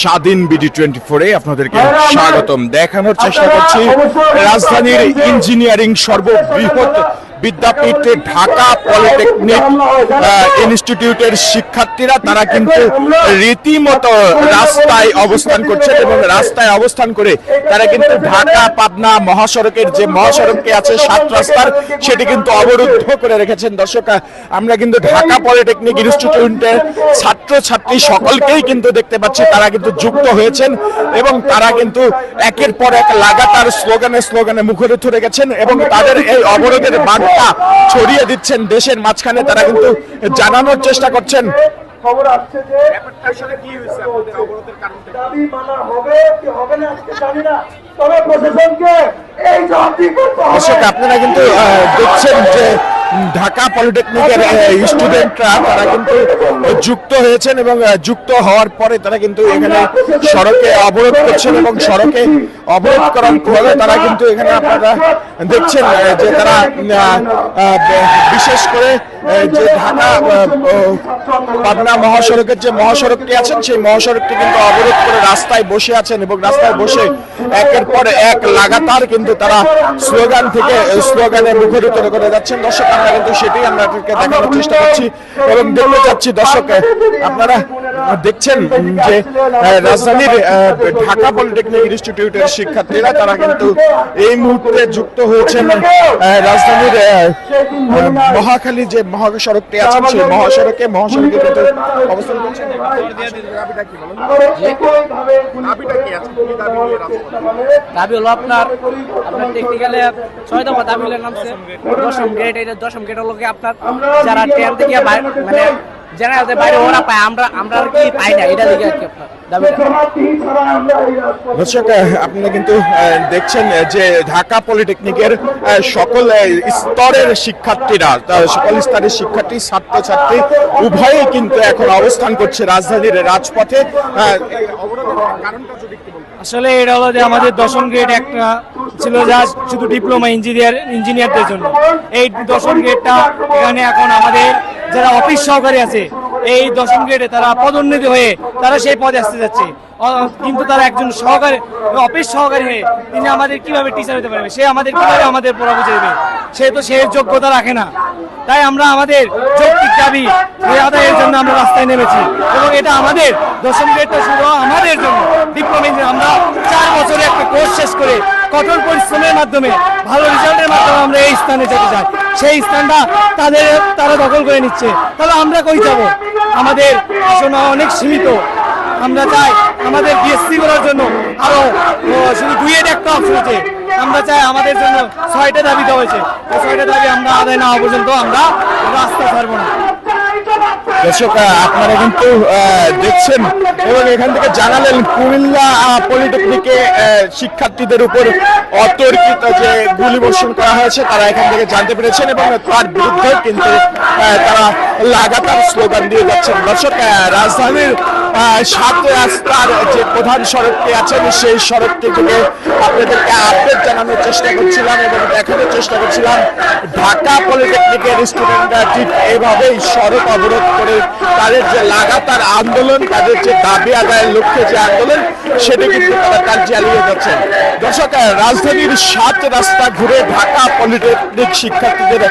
স্বাধীন BD twenty ফোরে আপনাদেরকে স্বাগতম। দেখানোর চেষ্টা করছি। রাজধানীর ইঞ্জিনিয়ারিং সর্ববৃহৎ বিদ্যাপীঠ ঢাকা পলিটেকনিক ইনস্টিটিউটের শিক্ষার্থীরা, তারা কিন্তু রীতিমতো রাস্তায় অবস্থান করছেন এবং রাস্তায় অবস্থান করে তারা কিন্তু ঢাকা পাবনা মহাসড়কের যে মহাসড়কটি আছে, সাত রাস্তার, সেটি কিন্তু অবরুদ্ধ করে রেখেছেন। দর্শক আমরা কিন্তু ঢাকা পলিটেকনিক ইনস্টিটিউটের ছাত্র সকলকেই কিন্তু দেখতে পাচ্ছি, তারা কিন্তু যুক্ত হয়েছেন এবং তারা কিন্তু একের পর এক লাগাতার স্লোগানে স্লোগানে মুখরিত রেখেছেন এবং তাদের এই অবরোধের বার্তা ছড়িয়ে দিচ্ছেন দেশের মাঝখানে তারা কিন্তু জানানোর চেষ্টা করছেন। খবর আসছে যে দাবি মানা হবে কি হবে না আজকে জানি না। তবে প্রশাসনকে এই জবাবদি করতে হবে। আপনারা কিন্তু দেখছেন যে ঢাকা পলিটেকনিকের স্টুডেন্টরা তারা কিন্তু যুক্ত হয়েছেন এবং যুক্ত হওয়ার পরে তারা কিন্তু এখানে সড়কে অবরোধ করছেন এবং সড়কে অবরোধ করার ফলে তারা কিন্তু এখানে আপনারা দেখছেন যে তারা বিশেষ করে যে ঢাকা পাবনা মহাসড়কের যে মহাসড়কটি আছেন, সেই মহাসড়কটি কিন্তু অবরোধ করে রাস্তায় বসে আছেন এবং রাস্তায় বসে একের পর এক লাগাতার কিন্তু তারা স্লোগান থেকে স্লোগানে মুখরিত করে যাচ্ছেন। দর্শক, আমরা কিন্তু সেটাই আমরা দেখানোর চেষ্টা করছি এবং দেখতে চাচ্ছি। দর্শক আপনারা দেখছেন যে রাজধানীর ঢাকা পলিটেকনিক ইনস্টিটিউটের শিক্ষার্থীরা, তারা কিন্তু এই মুহূর্তে যুক্ত হয়েছেন রাজধানীর মহাখালী যে মহাসড়কটি আছে সেই মহাসড়কে মহাসড়কের কিন্তু অবস্থান করছেন করে দাবি হলো আপনার আপনার টেকনিক্যালে ছয় দফা দাবি হলে নামছে। দশম গ্রেড এটা দশম গ্রেড হলো কি আপনার যারা ট্রেন থেকে মানে জেনারেলদের বাইরে ওরা পায়। আমরা আমরা কি পাই না এটা দিকে আর কি দর্শক আপনারা কিন্তু দেখছেন যে ঢাকা পলিটেকনিকের সকল স্তরের শিক্ষার্থীরা সকল স্তরের শিক্ষার্থী ছাত্রছাত্রী উভয়ই কিন্তু এখন অবস্থান করছে রাজধানীর রাজপথে। আসলে এটা হলো যে আমাদের দশম গ্রেড একটা ছিল যা শুধু ডিপ্লোমা ইঞ্জিনিয়ার ইঞ্জিনিয়ারদের জন্য। এই দশম গ্রেডটা এখানে এখন আমাদের যারা অফিস সহকারী আছে, এই দশম গ্রেডে তারা পদোন্নতি হয়ে তারা সেই পদে আসতে যাচ্ছে। কিন্তু তারা একজন সহকারী, অফিস সহকারী হয়ে তিনি আমাদের কীভাবে টিচার হতে পারবে? সে আমাদের কীভাবে আমাদের পড়া বুঝে দেবে? সে তো সে যোগ্যতা রাখে না। তাই আমরা আমাদের যৌক্তিক দাবি আদায়ের জন্য আমরা রাস্তায় নেমেছি। এবং এটা আমাদের দশম গ্রেডটা শুধু আমাদের জন্য। ডিপ্লোমা আমরা বছরে একটা কোর্স শেষ করে কঠোর পরিশ্রমের মাধ্যমে, ভালো রেজাল্টের মাধ্যমে আমরা এই স্থানে যেতে চাই। সেই স্থানটা তাদের, তারা দখল করে নিচ্ছে। তাহলে আমরা কই যাব? আমাদের আসনা অনেক সীমিত। আমরা চাই আমাদের বিএসসি করার জন্য আরও শুধু দুইয়ের একটা অপশন আছে আমরা চাই আমাদের জন্য ছয়টা দাবি দেওয়া হয়েছে। ছয়টা দাবি আমরা আদায় না হওয়া পর্যন্ত আমরা রাস্তা ছাড়বো না। দর্শক আপনারা কিন্তু দেখছেন এবং এখান থেকে জানালেন কুমিল্লা পলিটেকনিকে শিক্ষার্থীদের উপর অতর্কিত যে গুলি বর্ষণ করা হয়েছে, তারা এখান থেকে জানতে পেরেছেন এবং তার বিরুদ্ধে কিন্তু তারা লাগাতার স্লোগান দিয়ে যাচ্ছেন। দর্শক রাজধানীর সাত রাস্তার যে প্রধান সড়কটি আছেন সেই সড়কটি থেকে আপনাদেরকে আপডেট জানানোর চেষ্টা করছিলাম এবং দেখানোর চেষ্টা করছিলাম। ঢাকা পলিটেকনিকের স্টুডেন্টরা ঠিক এইভাবেই সড়ক অবরোধ করে তাদের যে লাগাতার আন্দোলন, তাদের যে দাবি আদায়ের লক্ষ্যে যে আন্দোলন, সেটি কিন্তু তারা কাজ চালিয়ে যাচ্ছেন দর্শক রাজধানীর সাত রাস্তা ঘুরে ঢাকা পলিটেকনিক শিক্ষার্থীদের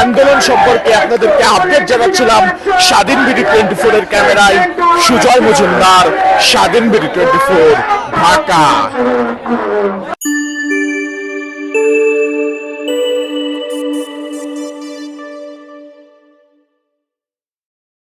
আন্দোলন সম্পর্কে আপনাদেরকে আপডেট জানাচ্ছিলাম। স্বাধীন বিডি টোয়েন্টি ফোর এর ক্যামেরায় সুজয় মজুমদার স্বাধীন বিডি টোয়েন্টি ফোর ঢাকা।